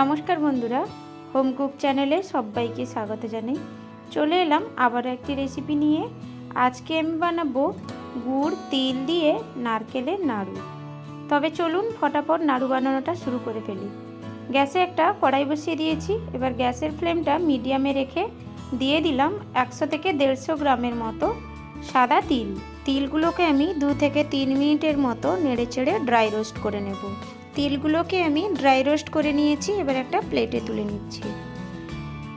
নমস্কার বন্ধুরা, home cook চ্যানেলে সবাইকে স্বাগত জানাই। চলে এলাম আবার একটি রেসিপি নিয়ে। আজকে আমি বানাবো গুড়, তিল দিয়ে নারকেলের নাড়ু। তবে চলুন ফটাফট নাড়ু বানানোটা শুরু করে ফেলি। গ্যাসে একটা কড়াই বসিয়ে দিয়েছি। এবার গ্যাসের ফ্লেমটা মিডিয়ামে রেখে দিয়ে দিলাম একশো থেকে দেড়শো গ্রামের মতো সাদা তিল। তিলগুলোকে আমি দু থেকে তিন মিনিটের মতো নেড়ে চেড়ে ড্রাই রোস্ট করে নেব। তিলগুলোকে আমি ড্রাই রোস্ট করে নিয়েছি, এবার একটা প্লেটে তুলে নিচ্ছি।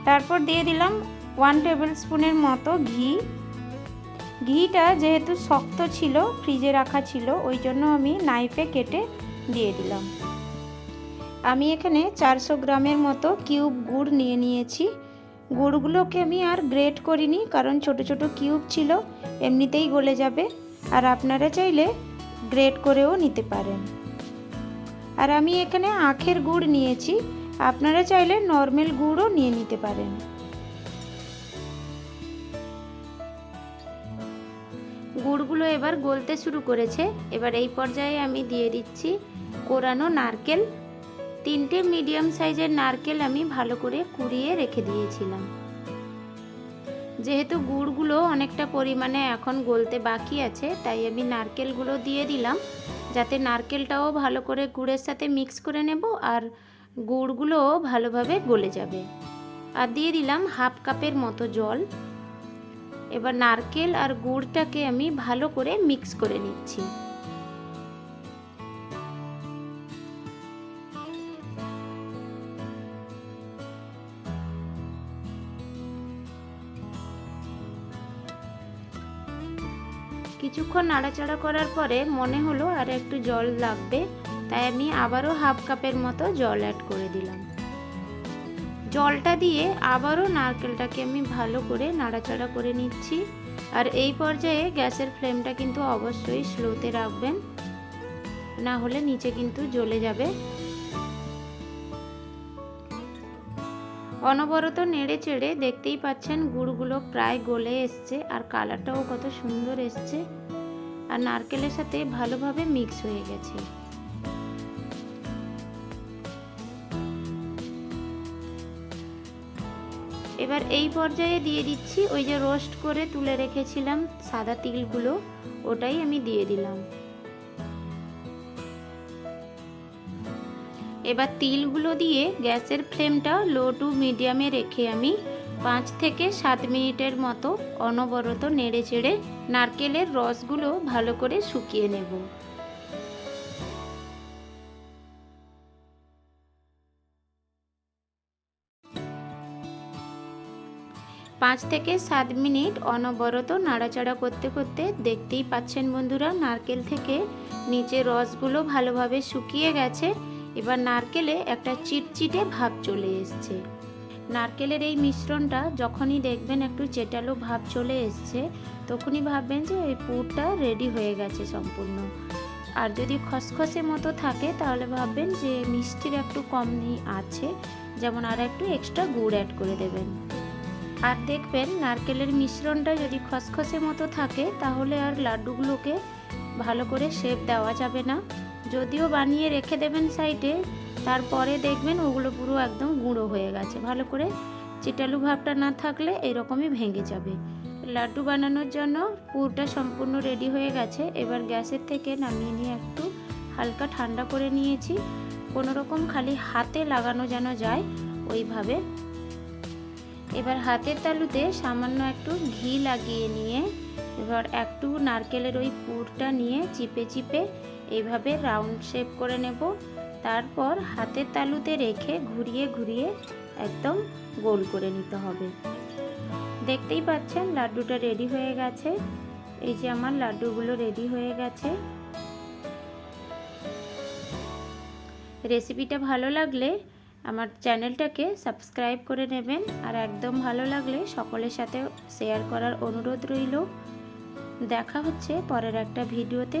তারপর দিয়ে দিলাম ওয়ান টেবিল স্পুনের মতো ঘি। ঘিটা যেহেতু শক্ত ছিল ফ্রিজে রাখা ছিল, ওই জন্য আমি নাইফে কেটে দিয়ে দিলাম। আমি এখানে চারশো গ্রামের মতো কিউব গুড় নিয়ে নিয়েছি। গুড়গুলোকে আমি আর গ্রেট করিনি, কারণ ছোট ছোট কিউব ছিল, এমনিতেই গলে যাবে। আর আপনারা চাইলে গ্রেট করেও নিতে পারেন। আর আমি এখানে আখের গুড় নিয়েছি। আপনারা চাইলে নর্মাল গুড়ও নিয়ে নিতে পারেন। গুড়গুলো এবার গলতে শুরু করেছে। এবার এই পর্যায়ে আমি দিয়ে দিচ্ছি কোরানো নারকেল। তিনটে মিডিয়াম সাইজের নারকেল আমি ভালো করে কুড়িয়ে রেখে দিয়েছিলাম। যেহেতু গুড়গুলো অনেকটা পরিমাণে এখন গলতে বাকি আছে, তাই আমি নারকেলগুলো দিয়ে দিলাম। যাতে নারকেলটাও ভালো করে গুড়ের সাথে মিক্স করে নেব আর গুড়গুলোও ভালোভাবে গলে যাবে। আর দিয়ে দিলাম হাফ কাপের মতো জল। এবার নারকেল আর গুড়টাকে আমি ভালো করে মিক্স করে নিচ্ছি। কিছুক্ষণ নাড়াচাড়া করার পরে মনে হলো আর একটু জল লাগবে, তাই আমি আবারও হাফ কাপের মতো জল অ্যাড করে দিলাম। জলটা দিয়ে আবারও নারকেলটাকে আমি ভালো করে নাড়াচাড়া করে নিচ্ছি। আর এই পর্যায়ে গ্যাসের ফ্লেমটা কিন্তু অবশ্যই স্লোতে রাখবেন, না হলে নিচে কিন্তু জ্বলে যাবে। অনবরত নেড়ে চেড়ে দেখতেই পাচ্ছেন গুড়গুলো প্রায় গলে এসছে আর কালারটাও কত সুন্দর এসছে। আর নারকেলের সাথে ভালোভাবে মিক্স হয়ে গেছে। এবার এই পর্যায়ে দিয়ে দিচ্ছি ওই যে রোস্ট করে তুলে রেখেছিলাম সাদা তিলগুলো, ওটাই আমি দিয়ে দিলাম। এবার তিলগুলো দিয়ে গ্যাসের ফ্লেমটা লো টু মিডিয়ামে রেখে আমি পাঁচ থেকে সাত মিনিটের মতো অনবরত নেড়ে চেড়ে নারকেলের রসগুলো ভালো করে শুকিয়ে নেব। পাঁচ থেকে সাত মিনিট অনবরত নাড়াচাড়া করতে করতে দেখতেই পাচ্ছেন বন্ধুরা, নারকেল থেকে নিচে রসগুলো ভালোভাবে শুকিয়ে গেছে। এবার নারকেলে একটা চিটচিটে ভাব চলে এসছে। নারকেলের এই মিশ্রণটা যখনই দেখবেন একটু চেটালো ভাব চলে এসছে, তখনই ভাববেন যে এই পুরটা রেডি হয়ে গেছে সম্পূর্ণ। আর যদি খসখসে মতো থাকে, তাহলে ভাববেন যে মিষ্টির একটু কমই আছে। যেমন আর একটু এক্সট্রা গুড় অ্যাড করে দেবেন। আর দেখবেন নারকেলের মিশ্রণটা যদি খসখসে মতো থাকে, তাহলে আর লাড্ডুগুলোকে ভালো করে শেপ দেওয়া যাবে না। যদিও বানিয়ে রেখে দেবেন সাইডে, তারপরে দেখবেন ওগুলো পুরো একদম গুঁড়ো হয়ে গেছে। ভালো করে চিটালু ভাবটা না থাকলে এরকমই ভেঙে যাবে। লাড্ডু বানানোর জন্য পুরটা সম্পূর্ণ রেডি হয়ে গেছে। এবার গ্যাসের থেকে নামিয়ে নিয়ে একটু হালকা ঠান্ডা করে নিয়েছি। কোনো রকম খালি হাতে লাগানো যেন যায়, ওইভাবে। এবার হাতের তালুতে সামান্য একটু ঘি লাগিয়ে নিয়ে, এবার একটু নারকেলের ওই পুরটা নিয়ে চিপে চিপে এইভাবে রাউন্ড শেপ করে নেব। তারপর হাতের তালুতে রেখে ঘুরিয়ে ঘুরিয়ে একদম গোল করে নিতে হবে। দেখতেই পাচ্ছেন লাড্ডুটা রেডি হয়ে গেছে। এই যে আমার লাড্ডুগুলো রেডি হয়ে গেছে। রেসিপিটা ভালো লাগলে আমার চ্যানেলটাকে সাবস্ক্রাইব করে নেবেন। আর একদম ভালো লাগলে সকলের সাথে শেয়ার করার অনুরোধ রইল। দেখা হচ্ছে পরের একটা ভিডিওতে।